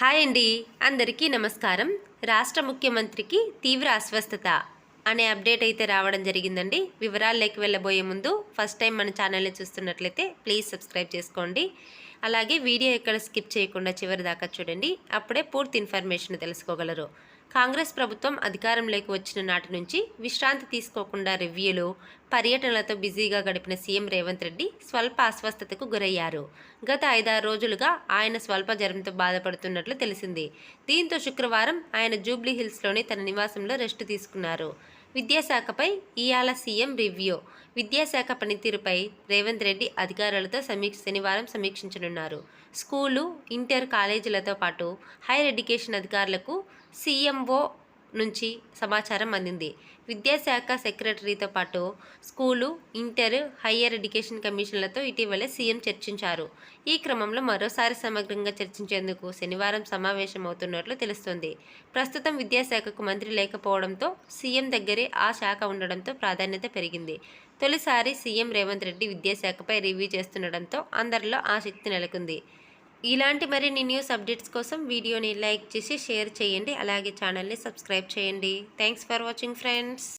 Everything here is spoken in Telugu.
హాయ్ అండి. అందరికీ నమస్కారం. రాష్ట్ర ముఖ్యమంత్రికి తీవ్ర అస్వస్థత అనే అప్డేట్ అయితే రావడం జరిగిందండి. వివరాల్లోకి వెళ్ళబోయే ముందు ఫస్ట్ టైం మన ఛానల్ని చూస్తున్నట్లయితే ప్లీజ్ సబ్స్క్రైబ్ చేసుకోండి. అలాగే వీడియో ఎక్కడ స్కిప్ చేయకుండా చివరి దాకా చూడండి. అప్పుడే పూర్తి ఇన్ఫర్మేషన్ తెలుసుకోగలరు. కాంగ్రెస్ ప్రభుత్వం అధికారంలోకి వచ్చిన నాటి నుంచి విశ్రాంతి తీసుకోకుండా రివ్యూలు పర్యటనలతో బిజీగా గడిపిన సీఎం రేవంత్ రెడ్డి స్వల్ప అస్వస్థతకు గురయ్యారు. గత ఐదారు రోజులుగా ఆయన స్వల్ప జ్వరంతో బాధపడుతున్నట్లు తెలిసింది. దీంతో శుక్రవారం ఆయన జూబ్లీహిల్స్లోని తన నివాసంలో రెస్ట్ తీసుకున్నారు. విద్యాశాఖపై ఇయాల సీఎం రివ్యూ. విద్యాశాఖ పనితీరుపై రేవంత్ రెడ్డి అధికారులతో సమీక్ష శనివారం సమీక్షించనున్నారు. స్కూలు ఇంటర్ కాలేజీలతో పాటు హైయర్ ఎడ్యుకేషన్ అధికారులకు సీఎంఓ నుంచి సమాచారం అందింది. విద్యాశాఖ సెక్రటరీతో పాటు స్కూలు ఇంటర్ హయ్యర్ ఎడ్యుకేషన్ కమిషన్లతో ఇటీవలే సీఎం చర్చించారు. ఈ క్రమంలో మరోసారి సమగ్రంగా చర్చించేందుకు శనివారం సమావేశం అవుతున్నట్లు తెలుస్తోంది. ప్రస్తుతం విద్యాశాఖకు మంత్రి లేకపోవడంతో సీఎం దగ్గరే ఆ శాఖ ఉండడంతో ప్రాధాన్యత పెరిగింది. తొలిసారి సీఎం రేవంత్ రెడ్డి విద్యాశాఖపై రివ్యూ చేస్తుండడంతో అందరిలో ఆసక్తి నెలకొంది. ఇలాంటి మరిన్ని న్యూస్ అప్డేట్స్ కోసం వీడియోని లైక్ చేసి షేర్ చేయండి. అలాగే ఛానల్ని సబ్స్క్రైబ్ చేయండి. Thanks for watching friends